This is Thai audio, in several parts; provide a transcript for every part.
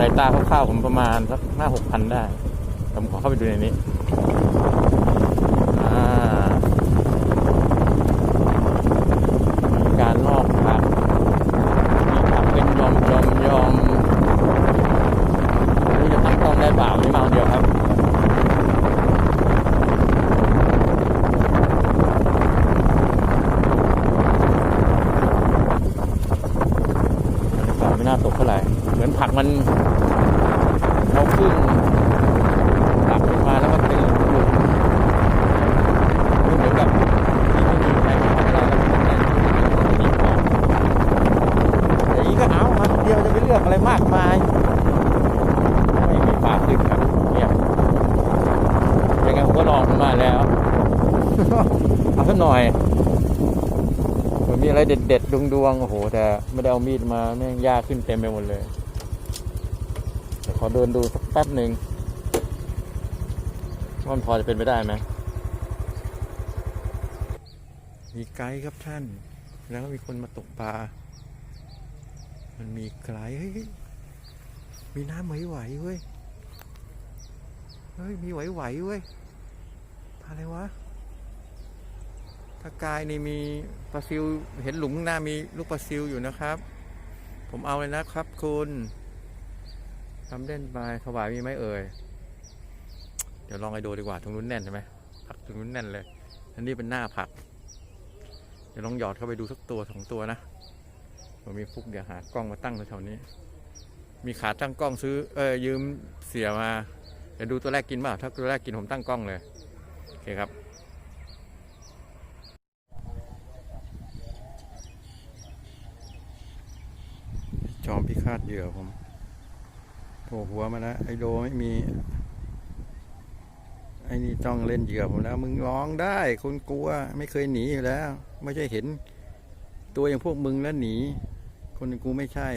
กาวสายตาคร่าวๆผมประมาณสักห้าหกพันได้ผมขอเข้าไปดูในนี้อ่ามีการลอกผักมีผักเป็นยอมยอมยอมไม่รู้จะตั้งกล้องได้เปล่านี่มาคนเดียวครับ บรรยากาศไม่น่าตกเท่าไหร่ เหมือนผักมันเอาขึ้นผักขึ้นมาแล้วมันเป็นหลุมๆคือเหมือนกับที่ไม่มีใครมาทำได้แล้วมันเป็นที่มีของอย่างนี้ก็เอามาคนเดียวจะไปเลือกอะไรมากมาย ไม่มีปลาขึ้นครับเงียบยังไงผมก็ลองมาแล้ว เอาสักหน่อย มันมี อะไรเด็ดๆดวงๆโอ้โห แต่ไม่ได้เอามีดมาแม่งยากขึ้นเต็มไปหมดเลยเดี๋ยวขอเดินดูสักแป๊บหนึ่งว่ามันพอจะเป็นไปได้ไหมมีไกด์ครับท่าน แล้วก็มีคนมาตกปลา มันมีไกด์เฮ้ยมีน้ำไหวๆเว้ย เฮ้ย มีไหวๆเว้ยอะไรวะ ถ้ากายนี่มีปลาซิวเห็นหลุมข้างหน้ามีลูกปลาซิวอยู่นะครับ ผมเอาเลยนะครับคุณทำเล่นไปถวายมีไหมเอ่ย เดี๋ยวลองไปดูดีกว่าตรงนู้นแน่นใช่ไหมผักตรงนู้นแน่นเลยอันนี้เป็นหน้าผัก เดี๋ยวลองหยอดเข้าไปดูสักตัวสองตัวนะผมมีฟุกเดี๋ยวหากล้องมาตั้งแถวนี้ มีขาตั้งกล้องซื้อเออยืมเสียมาเดี๋ยวดูตัวแรกกินเปล่าถ้าตัวแรกกินผมตั้งกล้องเลยโอเคครับ จอมพิฆาตเหยื่อผมโผล่หัวมาแล้วไอโดไม่มี ไอ้นี่ต้องเล่นเหยื่อผมแล้ว มึงร้องได้คนกลัว ไม่เคยหนีอยู่แล้ว ไม่ใช่เห็น ตัวอย่างพวกมึงแล้วหนี คนกูไม่ใช่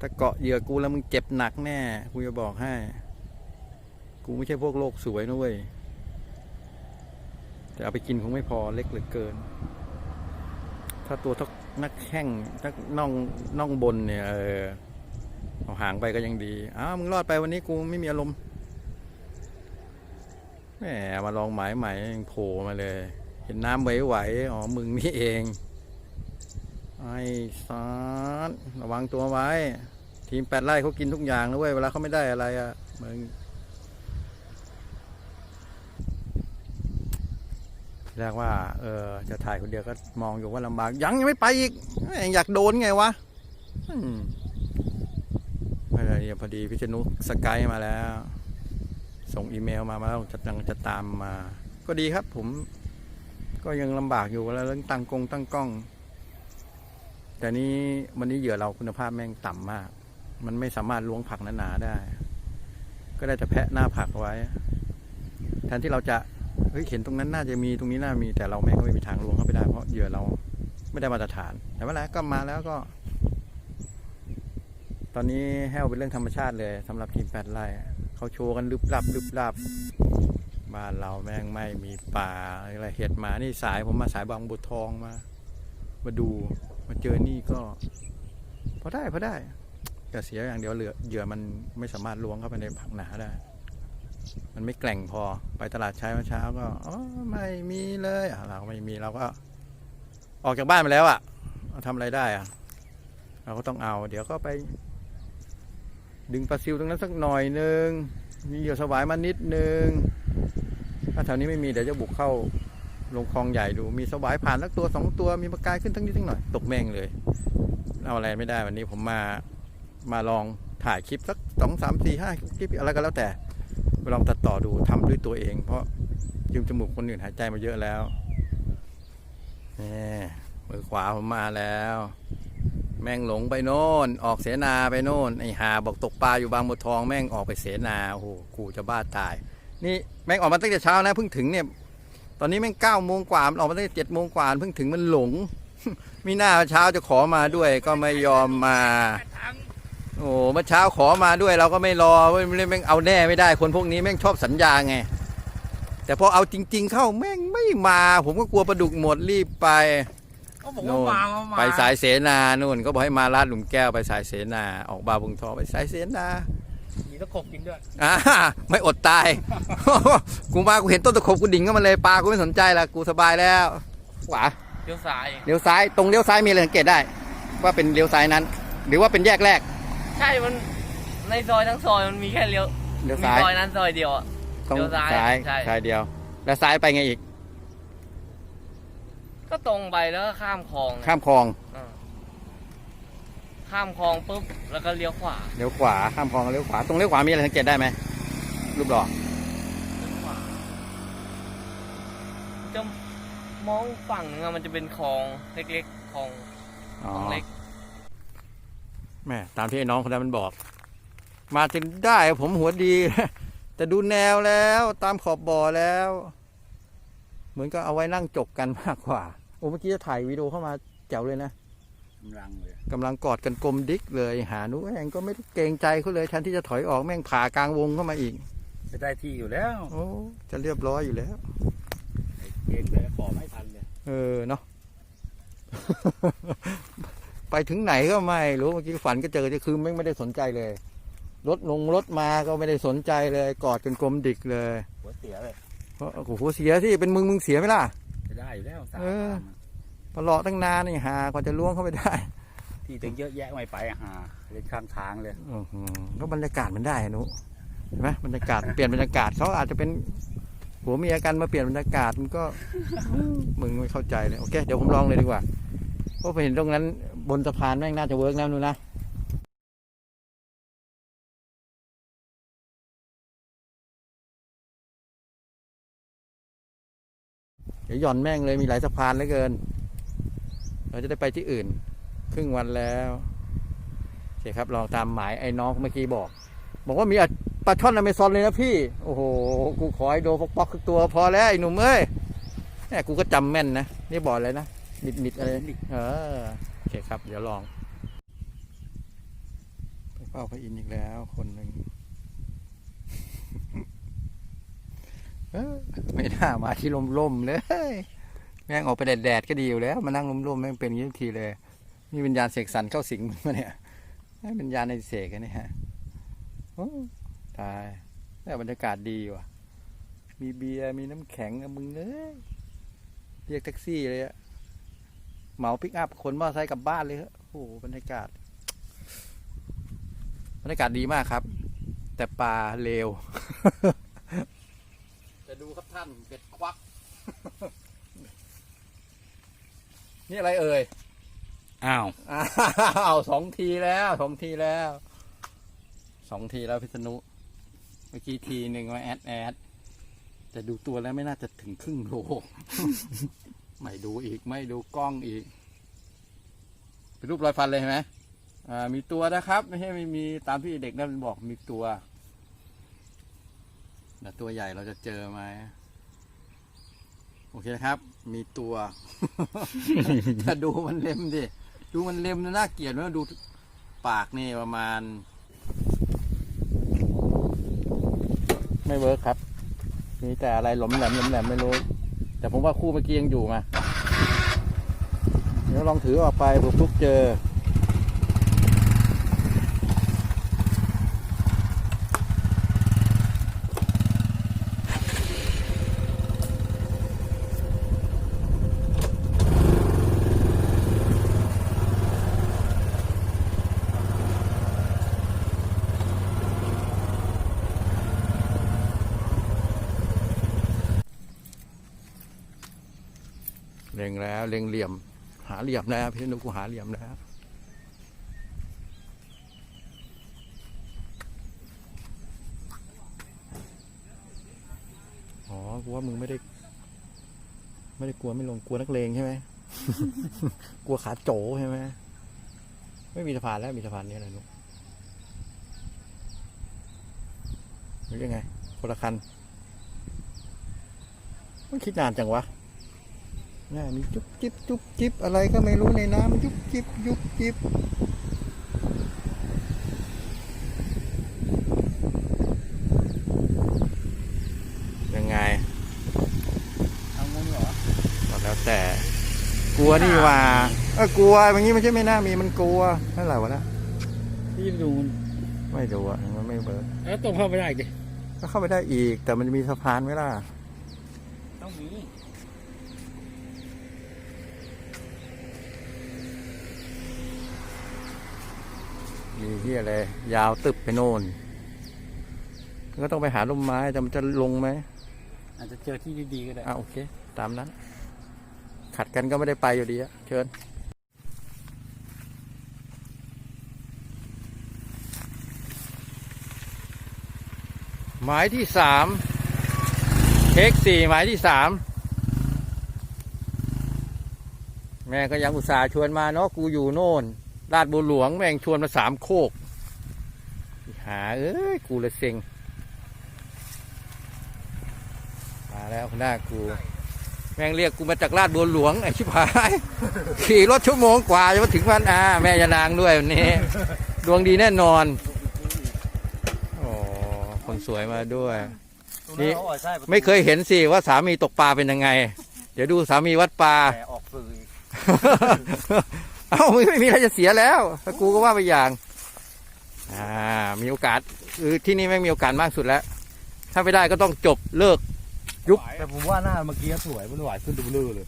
ถ้าเกาะเหยื่อกูแล้วมึงเจ็บหนักแน่กูจะบอกให้ กูไม่ใช่พวกโลกสวยนะเว้ยแต่เอาไปกินคงไม่พอเล็กเหลือเกิน ถ้าตัวทัก นักแข้งนักน่องน่องบนเนี่ยเออเอาห่างไปก็ยังดีอ้าวมึงรอดไปวันนี้กูไม่มีอารมณ์แหมมาลองหมายใหม่โผล่มาเลย เห็นน้ำไหวๆอ๋อมึงนี่เอง ไอ้สารระวังตัวไว้ ทีมแปดไร่เขากินทุกอย่างนะเว้ยเวลาเขาไม่ได้อะไรอะ่ะมึง แรกว่าเออจะถ่ายคนเดียวก็มองอยู่ว่าลำบากยังยังไม่ไปอีกแม่งอยากโดนไงวะอืมไม่เป็นไรเนี่ยพอดีพิจนุสกายมาแล้ว ส่งอีเมลมามาแล้วจะยังจะตามมา ก็ดีครับ ผม ก็ยังลำบากอยู่แล้วเรื่องตั้งกงตั้งกล้อง แต่นี้วันนี้เหยื่อเราคุณภาพแม่งต่ำมาก มันไม่สามารถล้วงผักหนาๆได้ ก็ได้แต่แพะหน้าผักไว้ แทนที่เราจะ เฮ้ยเห็นตรงนั้นน่าจะมีตรงนี้น่ามีแต่เราแม่งก็ไม่มีทางล้วงเข้าไปได้เพราะเหยื่อเราไม่ได้มาตรฐาน แต่ว่าแล้วก็มาแล้วก็ ตอนนี้แห้วเป็นเรื่องธรรมชาติเลยสำหรับทีมแปดไร่เขาโชว์กันลึบลับลึบลับบ้านเราแม่งไม่มีป่าอะไรเห็ดมานี่สายผมมาสายบางบุตรทองมา มาดูมาเจอนี่ก็พอได้พอได้แต่เสียอย่างเดียวเหลือเหยื่อมันไม่สามารถล้วงเข้าไปในผักหนาได้ มันไม่แกร่งพอไปตลาดใช้เมื่อเช้าก็อ๋อไม่มีเลยเราไม่มีเราก็ ออกจากบ้านไปแล้วอะเราทำอะไรได้อะ เราก็ต้องเอา เดี๋ยวก็ไป ดึงปลาซิวตรงนั้นสักหน่อยนึงมีเหยื่อสวายมานิดนึงถ้าแถวนี้ไม่มีเดี๋ยวจะบุกเข้าลงคลองใหญ่ดู มีสวายผ่านสักตัวสองตัวมีปลากายขึ้นทั้งนิดทั้งหน่อย ตกแม่งเลยเอาอะไรไม่ได้วันนี้ผมมามาลองถ่ายคลิปสักสองสามสี่ห้าคลิปอะไรก็แล้วแต่ ลองตัดต่อดูทำด้วยตัวเอง เพราะยืมจมูกคนอื่นหายใจมาเยอะแล้วนี่มือขวาผมมาแล้ว แม่งหลงไปโน่น ออกเสนาไปโน่นไอหาบอกตกปลาอยู่บางบัวทองแม่งออกไปเสนาโอ้โหกูจะบ้าตาย นี่แม่งออกมาตั้งแต่เช้านะเพิ่งถึงเนี่ย ตอนนี้แม่งเก้าโมงกว่ามันออกมาตั้งแต่เจ็ดโมงกว่าเพิ่งถึงมันหลง มีหน้าเช้าจะขอมาด้วยก็ไม่ยอมมา โอ้เมื่อเช้าขอมาด้วยเราก็ไม่รอไม่ไม่แม่งเอาแน่ไม่ได้ คนพวกนี้แม่งชอบสัญญาไง แต่พอเอาจริง ๆ เข้าแม่งไม่มา ผมก็กลัวปลาดุกหมดรีบไปเขาบอกโน่ว่านมามามาไปสายเสนานู่นก็บอกให้มาลาดหลุมแก้วไปสายเสนาออกบาบุงทองไปสายเสนามีตะขบกินด้วยอ่าไม่อดตาย กูมากูเห็นต้นตะขบกูดิ่งเข้ามาเลยปลากูไม่สนใจละกูสบายแล้วขวาเลี้ยวซ้ายเลี้ยวซ้ายตรงเลี้ยวซ้ายมีอะไรสังเกตได้ ว่าเป็นเลี้ยวซ้ายนั้น หรือว่าเป็นแยกแรก ใช่มันในซอยทั้งซอยมันมีแค่เลี้ยวเลี้ยวมีซ้ายซอยนั้นซอยเดียวอะตรงเลี้ยวซ้ายซ้ายใช่ ซ้ายเดียว แล้วซ้ายไปไงอีก ก็ตรงไปแล้วก็ข้ามคลองข้ามคลองอ่าข้ามคลองปุ๊บแล้วก็เลี้ยวขวาเลี้ยวขวาข้ามคลองเลี้ยวขวาตรงเลี้ยวขวามีอะไรสังเกตได้ไหมรูปหล่อเลี้ยวขวาจะมองฝั่งนึงอะมันจะเป็นคลองเล็กๆคลองอ๋อคลองเล็ก แม่ตามที่ไอ้น้องคนนั้นมันบอก มาจนได้ผมหัวดี แต่ดูแนวแล้วตามขอบบ่อแล้ว เหมือนก็เอาไว้นั่งจกกันมากกว่าโอ้เมื่อกี้จะถ่ายวิดีโอเข้ามาแจ๋วเลยนะกำลังเลยกำลังกอดกันกลมดิกเลย หานุแม่งก็ไม่ได้เกรงใจเขาเลยแทนที่จะถอยออกแม่งผ่ากลางวงเข้ามาอีกจะได้ที่อยู่แล้วโอ้จะเรียบร้อยอยู่แล้วไอ้เก่งเลยปอไม่ทันเลยเออเนาะ ไปถึงไหนก็ไม่รู้เมื่อกี้ฝันก็เจอจะคือไม่ไม่ได้สนใจเลย รถลงรถมาก็ไม่ได้สนใจเลย กอดกันกลมดิกเลยหัวเสียเลยเพราะโอ้โหเสียที่เป็นมึงมึงเสียไหมล่ะจะได้อยู่แล้วสามเออพันพอเลาะตั้งนานนี่หากว่าจะล่วงเข้าไปได้ ที่ถึงเยอะแยะไม่ไปหาเลยข้างทางเลยอื้อหือก็บรรยากาศมันได้อะหนุเห็นไหมบรรยากาศเปลี่ยนบรรยากาศเขาอาจจะเป็นผัวเมียกันมาเปลี่ยนบรรยากาศมันก็มึงไม่เข้าใจเลยโอเคเดี๋ยวผมลองเลยดีกว่า เพราะผมเห็นตรงนั้นบนสะพานแม่งน่าจะเวิร์กนะนูนนะเดี๋ยวหย่อนแม่งเลยมีหลายสะพานเหลือเกิน เราจะได้ไปที่อื่น ครึ่งวันแล้วโอเคครับลองตามหมายไอ้น้องเมื่อกี้บอก บอกว่ามีอะปลาช่อนอเมซอนเลยนะพี่ โอ้โห กูขอให้โดนปอกๆคือตัวพอแล้วไอ้หนุ่มเอ้ยเนี่ยกูก็จำแม่นนะ นี่บอกอะไรนะ มิดมิดๆอะไรเออโอเคครับ เดี๋ยวลอง ไปเป้าพระอินทร์อีกแล้วคนหนึ่งเอ้อไม่น่ามาที่ลมๆเลย แม่งออกไปแดดๆก็ดีอยู่แล้ว มานั่งลมๆแม่งเป็นอย่างนี้ทุกทีเลยนี่วิญญาณเสกสรรเข้าสิงมึงมาเนี่ยนี่วิญญาณในเสกกันนี่ฮะโอ้ตายแต่บรรยากาศดีว่ะ มีเบียร์มีน้ำแข็งอะมึงเอ้ยเรียกแท็กซี่เลยอะ เหมาปิกอัพขนมอเตอร์ไซค์กลับบ้านเลยฮะโอ้โหบรรยากาศบรรยากาศดีมากครับ แต่ปลาเลวจะดูครับท่านเป็ดควัก นี่อะไรเอ่ยอ้าวอ้าวสองทีแล้วสองทีแล้วสองทีแล้วพิษณุเมื่อกี้ทีหนึ่งมาแอดแอดแต่ดูตัวแล้วไม่น่าจะถึงครึ่งโล ไม่ดูอีกไม่ดูกล้องอีก เป็นรูปรอยฟันเลยเห็นไหมมีตัวนะครับ ไม่ใช่ไม่มีตามที่เด็กนั่นบอกมีตัวแต่ตัวใหญ่เราจะเจอไหมโอเคนะครับ มีตัวถ้าดูมันเล็มดิดูมันเล็มนะน่าเกลียดนะดูปากนี่ประมาณ ไม่เวิร์คครับ มีแต่อะไรหลอมแหลมหลอมแหลมไม่รู้ แต่ผมว่าคู่เมื่อกี้ยังอยู่มา เดี๋ยวลองถือออกไปผมทุกเจอ แล้วเล็งเหลี่ยม หาเหลี่ยมแล้วพี่นุกูหาเหลี่ยมแล้วอ๋อกูว่ามึงไม่ได้ ไม่ได้กลัวไม่ลงกลัวนักเลงใช่ไหมกลัวขาโจใช่ไหมไม่มีสะพานแล้วมีสะพานนี้อะไรนุกหรือยังไงคนละคันมันคิดนานจังวะ น่ามีจุ๊บจิ๊บจุ๊บจิ๊บอะไรก็ไม่รู้ในน้ำจุ๊บจิ๊บจุ๊บจิ๊บยังไงเอางงเหรอก็แล้วแต่กูลัวนี่หว่าเออกลัวอย่างนี้มันใช่ไม่น่ามีมันกลัวนั่นแหละวะนะที่ดูไม่ดูอะมันไม่เบิร์ดแล้วตรงเข้าไปได้ดิก็เข้าไปได้อีก แต่มันจะมีสะพานไหมล่ะต้องมี ที่อะไร ยาวตึบไปโน่นก็ต้องไปหาร่มไม้แต่มันจะลงไหมอาจจะเจอที่ดีๆก็ได้อะโอเค ตามนั้น ขัดกันก็ไม่ได้ไปอยู่ดีอะเชิญหมายที่สามเทคสี่หมายที่สามแม่ก็ยังอุตส่าห์ชวนมาเนาะกูอยู่โน่น ลาดบัวหลวงแม่งชวนมาสามโคก หา เอ้ย กูเลยเซ็ง มาแล้วหน้ากู แม่งเรียกกูมาจากลาดบัวหลวงไอ้ชิบหาย ขี่รถชั่วโมงกว่าจะมาถึงบ้านอาแม่ยานางด้วยวันนี้ ดวงดีแน่นอนโอ้คนสวยมาด้วย นี่ไม่เคยเห็นสิว่าสามีตกปลาเป็นยังไง เดี๋ยวดูสามีวัดปลาแต่ออกสื่ออีก เอ้าไม่ไม่มีอะไรจะเสียแล้วถ้ากูก็ว่าไปอย่าง อ่า มีโอกาสคือที่นี่แม่งมีโอกาสมากสุดแล้ว ถ้าไม่ได้ก็ต้องจบเลิกยุบแต่ผมว่าหน้าเมื่อกี้สวยมันหวานขึ้นดูเบลอเลย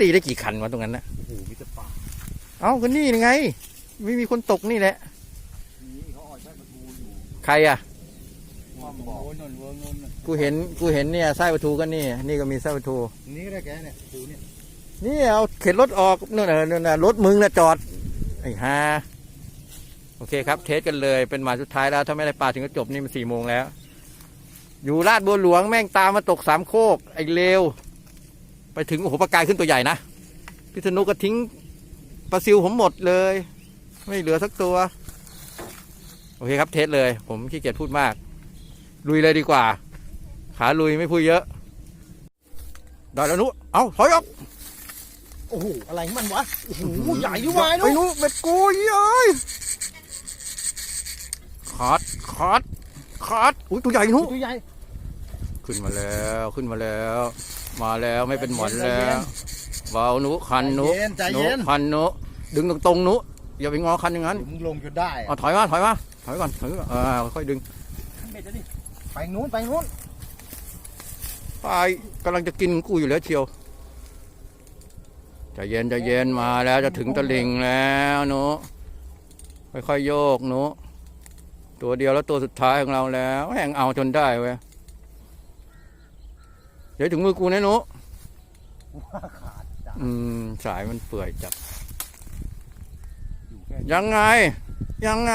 ตีได้กี่คันวะตรงนั้นนะโอ้โหมีแต่ป่าเอ้าก็นี่ไง ไม่มีคนตกนี่แหละนี่เขาออกใช้ประตูอยู่ใครอะความบอกนนเวิร์งนนกูเห็นกูเห็นเนี่ยไส้ประตูก็นี่ นี่ก็มีไส้ประตูนี่ก็ได้แกเนี่ยดูเนี่ย นี่เอาเข็นรถออกนู่นน่ะนู่นะรถมึงน่ะจอดไอ้ห่าโอเคครับ เทสกันเลยเป็นหมายสุดท้ายแล้ว ถ้าไม่ได้ปลาถึงก็จบนี่มันสี่โมงแล้ว อยู่ลาดบัวหลวงแม่งตามมาตกสามโคก ไอ้เลวไปถึงโอ้โหปลากายขึ้นตัวใหญ่นะพิษณุก็ทิ้งปลาซิวผมหมดเลย ไม่เหลือสักตัว โอเคครับเทสเลย ผมขี้เกียจพูดมาก ลุยเลยดีกว่า ขาลุยไม่พูดเยอะได้แล้วนุ เอาถอยออก โอ้โหอะไรของมันวะโอ้โหใหญ่ด้วยวายไอ้เนาะนุเบ็ดกูเย้ยขาดขาดขาดอุ้ยตัวใหญ่นุตัวใหญ่ ขึ้นมาแล้วขึ้นมาแล้ว มาแล้วไม่เป็นหมอนใจแล้เย็วนเบานุคันนุใจเย็นใจเย็น คันนุดึงตรงตรงๆนุอย่าไปงอคันอย่างนั้นเดี๋ยวมึงลงจนได้เอาถอยมาถอยมาถอยก่อนถอยก่อนอ่าค่อยดึงไปนู้นไปนู้นไปกำลังจะกินกูอยู่แล้วเชียว ใจเย็นใจเย็นมาแล้วจะถึงตะลิงแล้วหนูค่อยๆโยกหนูตัวเดียวแล้วตัวสุดท้ายของเราแล้วแห่งเอาจนได้เว้ยเดี๋ยวถึงมือกูนะหนูขาดจ้ะอืมสายมันเปื่อยจัดอยู่แค่ยังไง ยังไง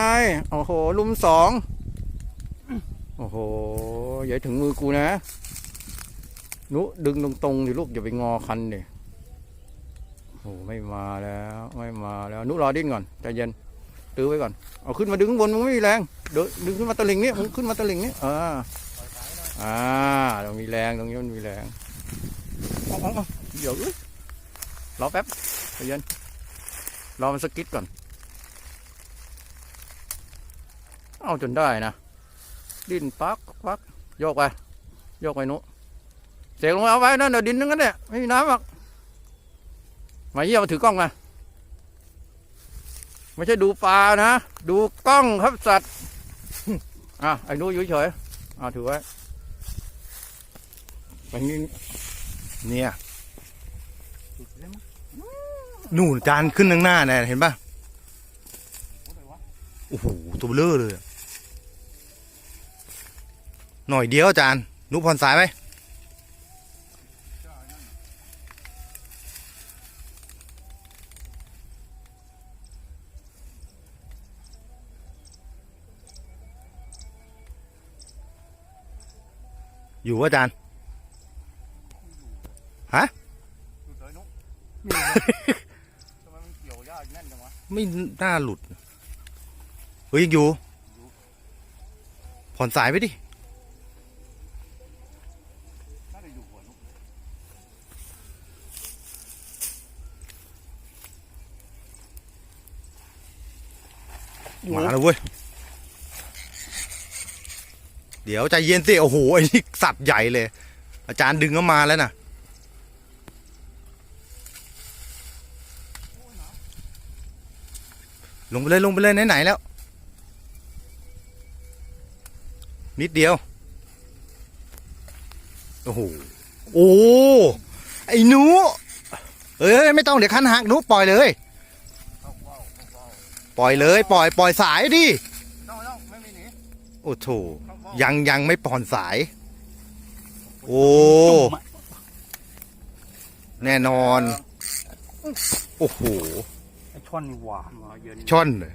โอ้โห ลุมสอง โอ้โหอย่าให้ถึงมือกูนะหนุดึงตรงๆดิลูกอย่าไปงอคันดิ โอ้ไม่มาแล้วไม่มาแล้วนุรอดิ้นก่อนใจเย็นตื้อไว้ก่อนเอาขึ้นมาดึงข้างบนมึงไม่มีแรงเดี๋ยวดึงขึ้นมาตะลิงนี่มึงขึ้นมาตะลิงนี่อ่าอ่าต้องมีแรงตรงนี้มันมีแรงเอาเอเดี๋ยวเรอแป๊บใจเย็นรอมันสกิดก่อน เอาจนได้นะดิ้นปักปักโยกไปโยกไปนุเสกลงมาเอาไว้นั่นเดี๋ยวดินนึงกันเนี่ยไม่มีน้ำหรอก มาเยี่ยมถือกล้องมาไม่ใช่ดูปลานะ ดูกล้องครับสัตว์อะไอ้นู้อยู่เฉยอะถือไว้ไปนี่เนี่ยนู่นจานขึ้นข้างหน้าเนี่ยเห็นปะโอ้โหตัวเบลอเลย หน่อยเดียวจานนุพรสายไหม อยู่ว่าจานทำไมมันเกี่ยวยากแน่นจังวะไม่น่าหลุด เฮ้ยยังอยู่ ผ่อนสายไปดิ น่าจะอยู่หัวนุมาแล้วเว้ยเเดี๋ยวใจเย็นสิโอ้โหไอ้นี่สัตว์ใหญ่เลย อาจารย์ดึงเข้ามาแล้วนะลงไปเลยลงไปเลยไหนๆแล้ว นิดเดียว โอ้โหโอ้ไอ้หนูเอ้ยไม่ต้องเดี๋ยวขั้นหักหนูปล่อยเลย ปล่อยเลย ปล่อยปล่อยสายดิโอ้โถ ยังยังไม่ปล่อนสาย โอ้ แน่นอน โอ้โหไอ้ช่อนนี่หวานมาเย็นช่อนเลย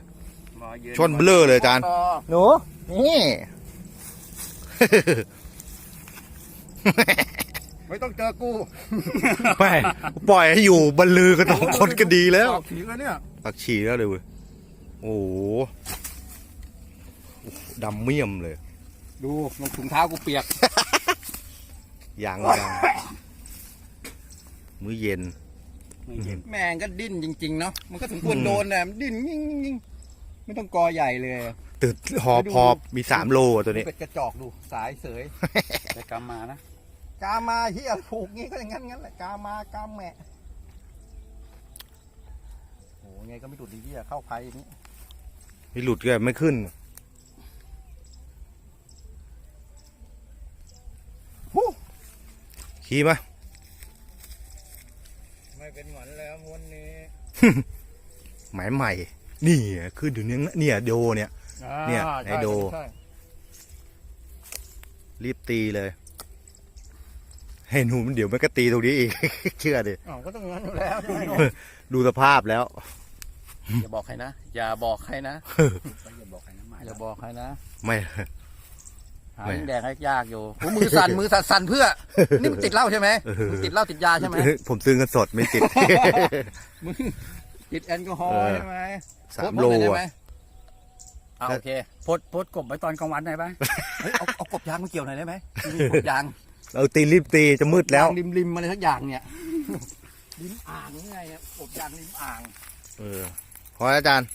มาเย็นช่อนเบลอเลยอาจารย์หนูนี่ไม่ต้องเจอกูไม่ปล่อยให้อยู่บรรลือกันสองคนก็ดีแล้วออกผีแล้วเนี่ยปักฉี่แล้วเลยเว้ยโอ้โหดำเมี่ยมเลย ดูรองถุงเท้ากูเปียก ยังยังมื้อเย็นไม่เย็นแม่งก็ดิ้นจริงๆเนาะ มันก็สมควรโดนนะมันดิ้นยิ่งยิ่งไม่ต้องกอใหญ่เลย ตึดหอบหอบมีสามโลอะตัวนี้ เป็ดกระจอกดู สายเสยแต่กำมานะ กามาเฮียผูกงี้ก็อย่างงั้นงั้นแหละ กามากามแหมะโอ้ไงก็ไม่ดุดดีเฮียเข้าไพ่อย่างนี้ ไม่หลุดก็ไม่ขึ้น ขี่มา ไม่เป็นหวันแล้ววันนี้หมายใหม่ นี่ขึ้นอยู่เนี้ยเนี่ยโดเนี่ย เนี่ยไอ้โด รีบตีเลย ให้หนูมันเดี๋ยวมันก็ตีตรงนี้อีก เชื่อดิอ๋อก็ต้องงั้นอยู่แล้วใช่ไหมดูสภาพแล้ว อย่าบอกใครนะ อย่าบอกใครนะ อย่าบอกใครนะหมายอย่าบอกใครนะไม่ หาไม่ลิงแดงให้ยากอยู่โอ้มือสั่น มือสั่นสั่นเพื่อ นี่มันติดเหล้าใช่ไหมเออมึงติดเหล้าติดยาใช่ไหมผมซื้อเงินสดไม่ติด มึงติดแอลกอฮอล์เออใช่ไหมสามพดโลพดหน่อยได้อะไหมอ่าโอเคโพดโพดกบไว้ตอนกลางวันได้ไหมเฮ้ยเอาเอากบยางมาเกี่ยวหน่อยได้ไหมมีกบยางเราตีรีบตีจะมืดแล้วยางริมริมอะไรสักอย่างเนี่ยริมอ่างหรือไงเนี่ยกบยางริมอ่าง เออพอแล้วอาจารย์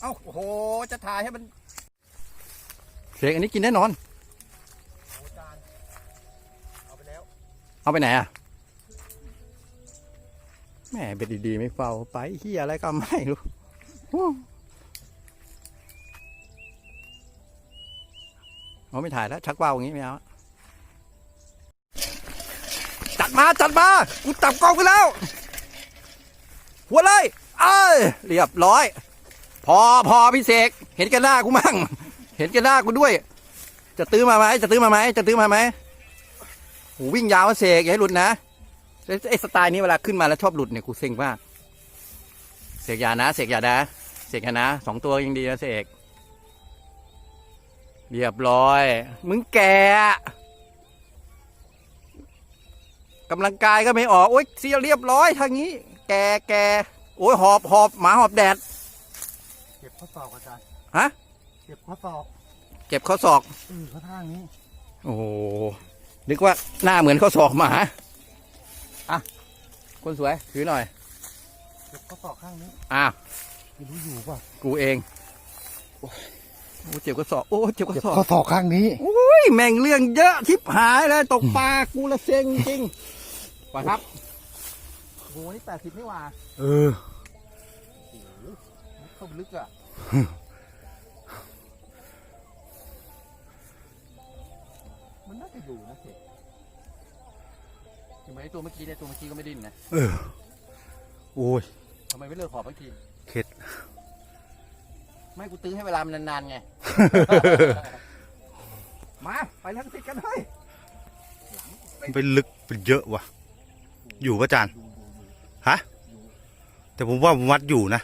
เอ้าโอ้โห จะถ่ายให้มันเสกอันนี้กินแน่นอน เอาไปไหนอะแม่เบ็ดดีๆไม่เฝ้าไปเฮียอะไรก็ไม่รู้เอาไม่ถ่ายแล้ว ชักว่าวอย่างนี้ไม่เอาจัดมาจัดมากูจับกองไปแล้ว หัวเลยเอ้ยเรียบร้อย พอพอพี่เสกเห็นกันหน้ากูมั่ง เห็นกันหน้ากูด้วย จะตื้อมาไหมจะตื้อมาไหมจะตื้อมาไหม หวิ่งยาวว่าเสกอย่าให้หลุดนะไอ้ไอ้สไตล์นี้เวลาขึ้นมาแล้วชอบหลุดเนี่ยกูเซ็งมากเสกอย่านะเสกอย่านะเสกอย่านะสองตัวยังดีนะเสกเรียบร้อย มึงแกกำลังกายก็ไม่ออก โอ๊ยเสียเรียบร้อยทางนี้ แกแกโอ้ยหอบหอบหมาหอบแดด เก็บข้อศอกอาจารย์ ฮะ เก็บข้อศอก เก็บข้อศอกอือข้อทางนี้ โอ้โห นึกว่าหน้าเหมือนข้อศอกหมา อะ คนสวย ถือหน่อยเก็บข้อศอกข้างนี้ อ้าวไม่รู้อยู่ป่ะ กูเองโอ้เจ็บข้อศอก โอ้เจ็บข้อเก็บศอกข้อศอกข้างนี้โอ้ยแม่งเรื่องเยอะทิพหายเลยตกปลากูละเซ็งจริงป่ะครับโอ้โหนี่แปดสิบนี่หว่า เออเข้าไปลึกอะ มันน่าจะอยู่นะเสกทำไมไอ้ตัวเมื่อกี้เนี่ยตัวเมื่อกี้ก็ไม่ดิ้นนะเออ โอ้ยทำไมไม่เลิกขอบสักทีเข็ด ไม่กูตื้อให้เวลามันนานๆไง มาไปลังสิตกันเฮ้ยมันไปลึกไปเยอะว่ะ อยู่ปะอาจารย์ฮะ แต่ผมว่าวัดอยู่นะ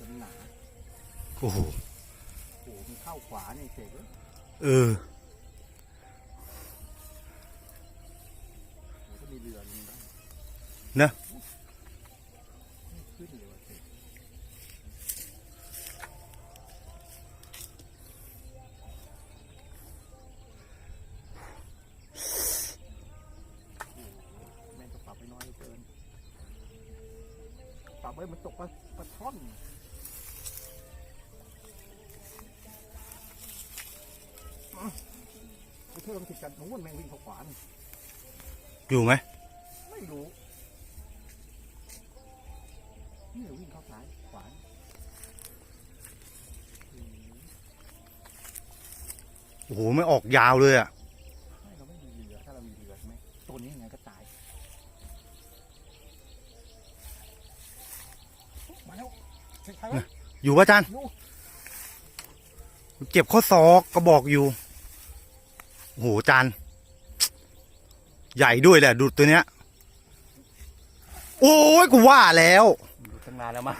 มันหนาโอ้โห อ้ อยู่ไหมไม่รู้นี่วิ่งเข้าซ้ายขวาโอ้โหไม่ออกยาวเลยอะไม่เราไม่มีเรือถ้าเรามีเรือใช่ไหมตัวนี้ยังไงก็ตายมาแล้วอยู่ป่ะจันเจ็บข้อศอกกระบอกอยู่โอ้โหจัน ใหญ่ด้วยแหละดูตัวเนี้ย โอ้ยกูว่าแล้วอยู่ตั้งนานแล้วมั้ง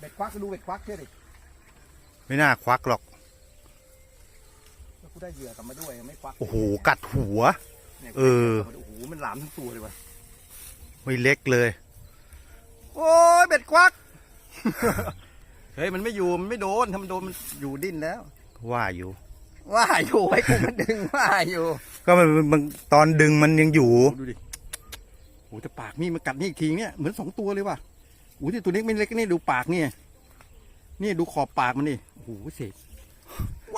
เบ็ดควักก็ดูเบ็ดควักเชื่อดิไม่น่าควักหรอกแล้วกูได้เหยื่อกลับมาด้วยไม่ควักโอ้โหกัดหัวนี่ยเออโอ้โหมันหลามทั้งตัวเลยว่ะไม่เล็กเลย โอ้ยเบ็ดควัก เฮ้ยมันไม่อยู่มันไม่โดนทำโดนมันอยู่ดิ้นแล้ว ว่าอยู่ ว่าอยู่ไอ้กูมันดึงว่าอยู่ ก็มันมันตอนดึงมันยังอยู่ ดูดิโอ้แต่ปากนี่มันกัดนี่อีกทีเนี่ยเหมือนสองตัวเลยว่ะโอ้ที่ตัวเล็กไม่เล็กนี่ดูปากเนี่ยนี่ดูขอบปากมันนี่โอ้โหเสก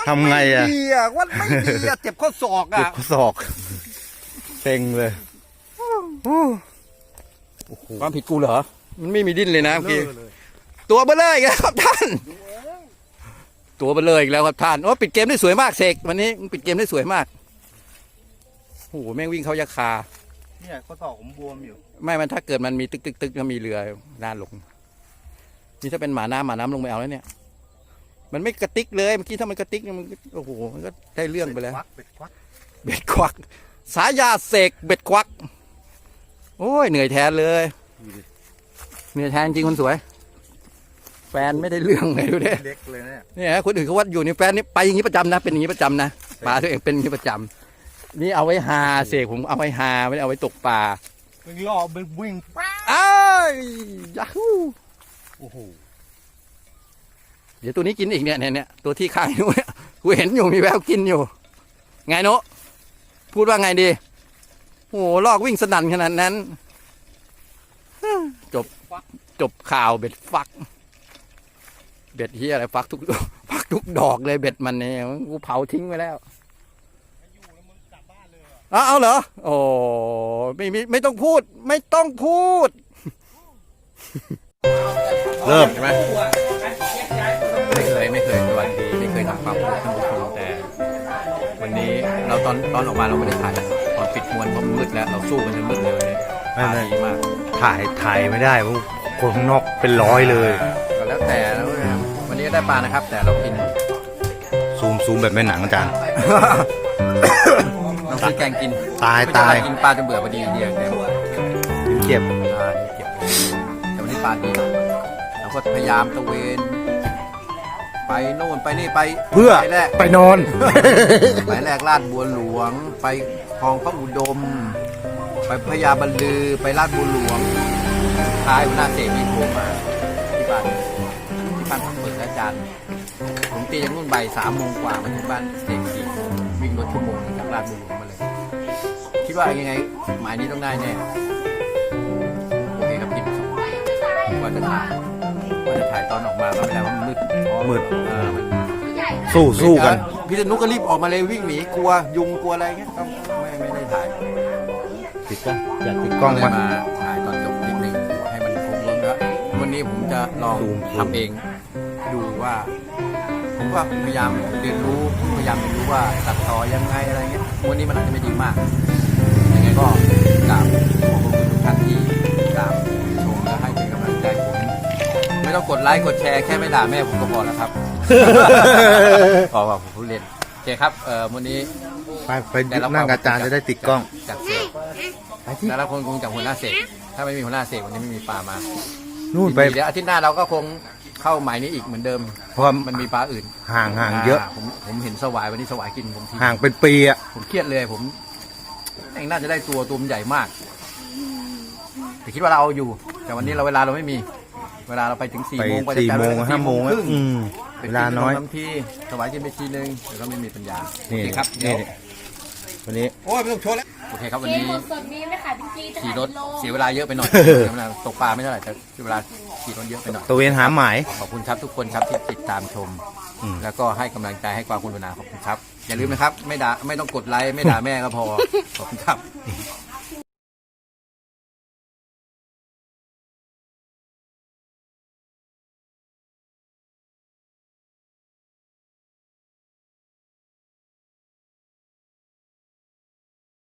ทำไงอะ วัดม่ดีอะวัดไม่ดีอะเจ็บข้อศอกเจ็บอะ ข้อศอกเซ็งเลยความผิดกูเหรอ มันไม่มีดิ้นเลยนะเมื่อกี้เลยตัวเบลเลยอีกแล้วครับท่าน ตัวเบลเลยอีกแล้วครับท่านโอ้ปิดเกมได้สวยมากเสกวันนี้มึงปิดเกมได้สวยมากโอ้โหแม่งวิ่งเข้ายาคาเนี่ยข้อศอกผมบวมอยู่ ไม่มันถ้าเกิดมันมีตึกตึกตึกก็มีเรือน่าลงนี่ถ้าเป็นหมาน้ำหมาน้ำลงไปเอาแล้วเนี่ย มันไม่กระติกเลยเมื่อกี้ถ้ามันกระติกเนี่ยมันก็โอ้โหมันก็ได้เรื่องไปแล้วควักเป็ดควักเบ็ดควัก สายาเสกเบ็ดควัก โอ้ยเหนื่อยแทนเลยเหนื่อยแทนจริงคนสวยแฟนไม่ได้เรื่องเลยดูดิเล็กเลยเนี่ยเนี่ยคนอื่นเขาว่าอยู่ในแฟนนี่ไปอย่างนี้ประจำนะ เป็นอย่างนี้ประจำนะปลาตัวเองเป็นอย่างนี้ประจำนี่เอาไว้หาเสกผมเอาไว้หาไม่ได้เอาไว้ตกปลามันล่อมันวิ่งอ้ายยาฮูโอ้โหเดี๋ยวตัวนี้กินอีกเนี่ยเนี่ยเนี่ยตัวที่ข้างนู้นเนี่ยกูเห็นอยู่มีแววกินอยู่ ไงโนะพูดว่าไงดีโอ้โหลอกวิ่งสนั่นขนาดนั้น จบจบข่าวเบ็ดฟัก เบ็ดเฮียอะไรฟักทุกฟักทุกดอกเลยเบ็ดมันเนี่ยกูเผาทิ้งไว้แล้วอ้าวเอาเหรอ โอ้ไม่ไม่ไม่ต้องพูด ไม่ต้องพูด เริ่มใช่ไหมไม่เคยไม่เคยสวัสดีไม่เคยทำความรู้ท่านผู้ชมแต่ วันนี้เราตอนตอนออกมาเราไม่ได้ถ่ายตอนปิดมวนเพราะมันมืดแล้วเราสู้กันจนมืดเลยวันนี้ไม่ปลาไม่ดีมากถ่ายถ่ายไม่ได้เพราะคนข้างนอกเป็นร้อยเลย ได้ปลานะครับ แต่เรากินซูมซูมแบบไม่หนังอาจารย์ เราซื้อแกงกินตายไม่ใช่ตายกินปลาจนเบื่อพอดีเดียวเดียวเจ็บปลานี่เก็บแต่วันนี้ปลาดีเราก็พยายามตะเวน ไปโน่นไปนี่ไปเพื่อไปแรกไปนอน ไปแรกลาดบัวหลวง ไปคลองพระอุดม ไปพญาบัลลือไปลาดบัวหลวงสุดท้ายหัวหน้าเสกมีโทรมาที่บ้านที่ บ้านพักเปิดอาจารย์ผมตีจากนู่นบ่ายสามโมงกว่ามาถึงบ้านเสกสี่โมงวิ่งรถชั่วโมงหนึ่งจากลาดบัวหลวงมาเลย คิดว่ายังไงหมายนี้ต้องได้แน่โอเคครับกินสองว่าจะถ่ายว่าจะถ่ายตอนออกมาก็ไม่ได้ว่ามันมืดอ๋อมืด เออมันสู้สู้กันพี่ธนุก็รีบออกมาเลยวิ่งหนีกลัวยุงกลัวอะไรเงี้ยก็ไม่ไม่ได้ถ่าย ติดกล้องอยากติดกล้องเลยมามา ถ่ายตอนจบนิดนึงให้มันคงรถแล้ววันนี้ผมจะลองซูมซูมทำเอง ดูว่า ผมก็พยายามเรียนรู้พยายามเรียนรู้ว่าตัดต่อยังไงอะไรเงี้ยวันนี้มันอาจจะไม่ดีมากยังไงก็กราบขอบคุณทุกท่านที่ติดตามชมและให้เป็นกำลังใจผมไม่ต้องกดไลค์กดแชร์แค่ไม่ด่าแม่ผมก็พอแล้วครับพอว่าผมพูดเล่นโอเคครับเอ่อวันนี้ ไปไปนั่งกับอาจารย์จะได้ติดกล้องจากเสกแต่ละคนคงจากหัวหน้าเสกถ้าไม่มีหัวหน้าเสกวันนี้ไม่มีปลามานู่นไป เดี๋ยวอาทิตย์หน้าเราก็คง เข้าหมายนี้อีกเหมือนเดิม เพราะว่ามันมีปลาอื่นห่างห่างเยอะาผมผมเห็นสวายวันนี้สวายกินผมทีห่างเป็นปีอะผมเครียดเลยผมเองน่าจะได้ตัวตัวมันใหญ่มาก แต่คิดว่าเราเอาอยู่ แต่วันนี้เราเวลาเราไม่มี เวลาเราไปถึงสี่ไปโมงสี่โมงห้าโมงคอะรึ่งอืมไปเวลาน้อยกินขมทีสวายกินไปทีนึงแต่ก็ไม่มีปัญญาโอนี่เคครับเดี๋นี่ยววันนี้โอ้ยไม่ต้องโชว์แล้วโอเคครับวันเกนี้มหมดสดมีไม่ขายเป็นกีจะขี่ขายรเป็ถนโลเสียเวลาเยอะไปหน่อยเสียเวลาตกปลาไม่เท่าไหร่แต่เสียเวลา ขี่รถเยอะไปหน่อย ตะเวนหาหมาย ขอบคุณครับทุกคนครับที่ติดตามชม อืม แล้วก็ให้กำลังใจให้ความกรุณาขอบคุณครับ อย่าลืมนะครับ ไม่ด่าไม่ต้องกดไลค์ไม่ด่าแม่ก็พอ ขอบคุณครับ